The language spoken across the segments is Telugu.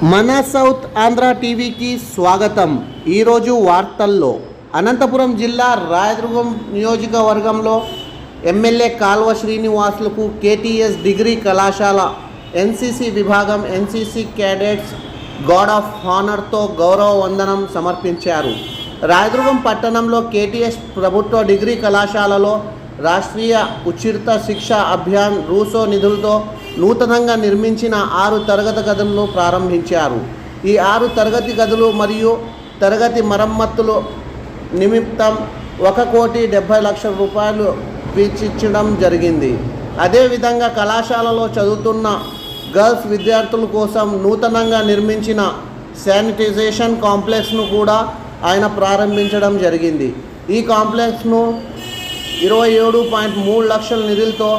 మన సౌత్ ఆంధ్ర టీవీకి స్వాగతం. ఈరోజు వార్తల్లో అనంతపురం జిల్లా రాయదుర్గం నియోజకవర్గంలో ఎమ్మెల్యే కాల్వ శ్రీనివాసులకు కేటీఎస్ డిగ్రీ కళాశాల ఎన్సిసి విభాగం ఎన్సిసి క్యాడెట్స్ గాడ్ ఆఫ్ హానర్తో గౌరవ వందనం సమర్పించారు. రాయదుర్గం పట్టణంలో కేటీఎస్ ప్రభుత్వ డిగ్రీ కళాశాలలో రాష్ట్రీయ ఉచిత శిక్ష అభియాన్ రూసో నిధులతో నూతనంగా నిర్మించిన ఆరు తరగతి గదులను ప్రారంభించారు. ఈ ఆరు తరగతి గదులు మరియు తరగతి మరమ్మతులు నిమిత్తం ఒక కోటి డెబ్భై లక్షల రూపాయలు వెచ్చించడం జరిగింది. అదేవిధంగా కళాశాలలో చదువుతున్న గర్ల్స్ విద్యార్థుల కోసం నూతనంగా నిర్మించిన శానిటైజేషన్ కాంప్లెక్స్ను కూడా ఆయన ప్రారంభించడం జరిగింది. ఈ కాంప్లెక్స్ను ఇరవై ఏడు పాయింట్ మూడు లక్షల నిధులతో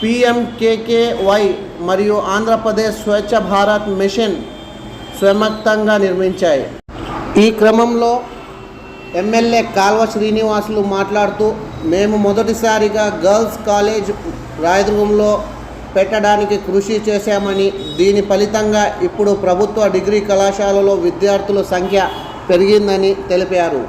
పిఎంకేకేవై మరియు ఆంధ్రప్రదేశ్ స్వచ్ఛ భారత్ మిషన్ స్వమక్తంగా నిర్మించాయి. ఈ క్రమంలో ఎమ్మెల్యే కాల్వ శ్రీనివాసులు మాట్లాడుతూ మేము మొదటిసారిగా గర్ల్స్ కాలేజ్ రాయదుర్గంలో పెట్టడానికి కృషి చేశామని దీని ఫలితంగా ఇప్పుడు ప్రభుత్వ డిగ్రీ కళాశాలలో విద్యార్థుల సంఖ్య పెరిగిందని తెలిపారు.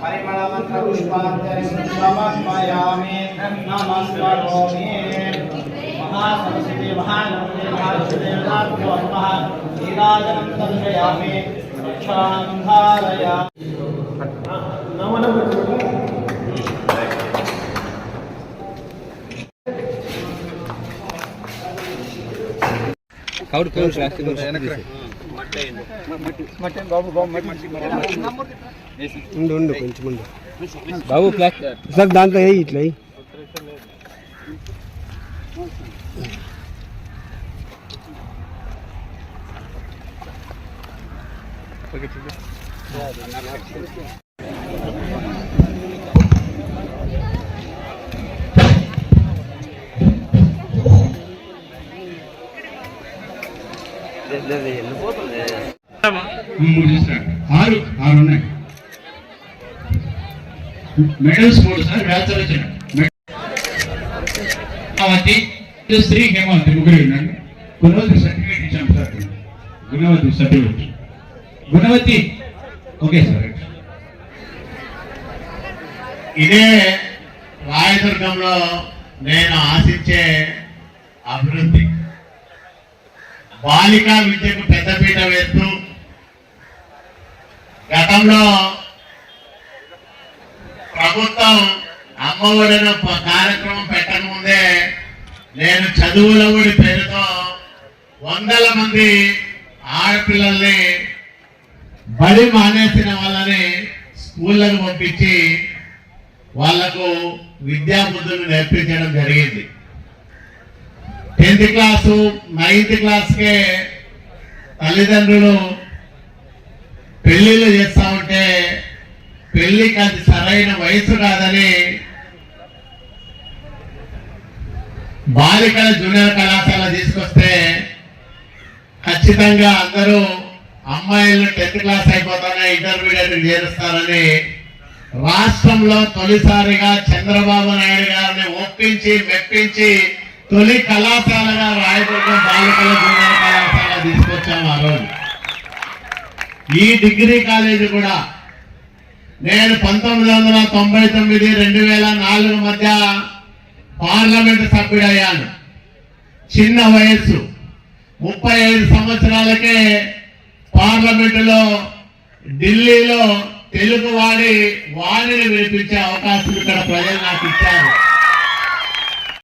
परिमलमन्त्रपुष्पान्तरिक्षमर्पयामि नमस्करोमि महासरस्वती महानवमी महालक्ष्मीदेवताभ्योमः नीराजनं तर्शयामि रक्षां धारयामि कौड कौड रास्ते पर ఉండు ఉండు కొంచెం ఉండు. బాబు సార్. దాంట్లో వేయి ఇట్లా వేయి. ఆరు ఆరు ఉన్నాయి మెడల్స్ మూడు సార్ వ్యాసాలు వచ్చిన హేమావతి స్త్రీ ముగ్గురు ఉన్నారు గుణవతి సర్టిఫికేట్ ఇచ్చాం సార్ గుణవతి సర్టిఫికేట్ గుణవతి ఓకే సార్ ఇదే రాయదుర్గంలో నేను ఆశించే అభివృద్ధి బాలికా విద్యకు పెద్దపీట వేస్తూ గతంలో ప్రభుత్వం అమ్మఒడిన కార్యక్రమం పెట్టకముందే నేను చదువుల ఊడి పేరుతో వందల మంది ఆడపిల్లల్ని బడి మానేసిన వాళ్ళని స్కూళ్ళకు పంపించి వాళ్ళకు విద్యా బుద్ధులు నేర్పించడం జరిగింది. టెన్త్ క్లాసు నైన్త్ క్లాస్కే తల్లిదండ్రులు పెళ్ళిళ్ళు చేస్తా ఉంటే పెళ్ళికి అది సరైన వయసు కాదని బాలికల జూనియర్ కళాశాల తీసుకొస్తే ఖచ్చితంగా అందరూ అమ్మాయిలు టెన్త్ క్లాస్ అయిపోతానే ఇంటర్మీడియట్ చేరుస్తారని రాష్ట్రంలో తొలిసారిగా చంద్రబాబు నాయుడు గారిని ఒప్పించి మెప్పించి తొలి కళాశాలగా రాయదుర్గం బాలికల జూనియర్ కళాశాల తీసుకొచ్చాము ఆ రోజు. ఈ డిగ్రీ కాలేజీ కూడా నేను పంతొమ్మిది వందల తొంభై తొమ్మిది రెండు వేల నాలుగు మధ్య పార్లమెంట్ సభ్యుడయ్యాను. చిన్న వయస్సు. ముప్పై ఐదు సంవత్సరాలకే పార్లమెంటులో ఢిల్లీలో తెలుగు వాడి వాణిని వినిపించే అవకాశం ఇక్కడ ప్రజలు నాకు ఇచ్చారు.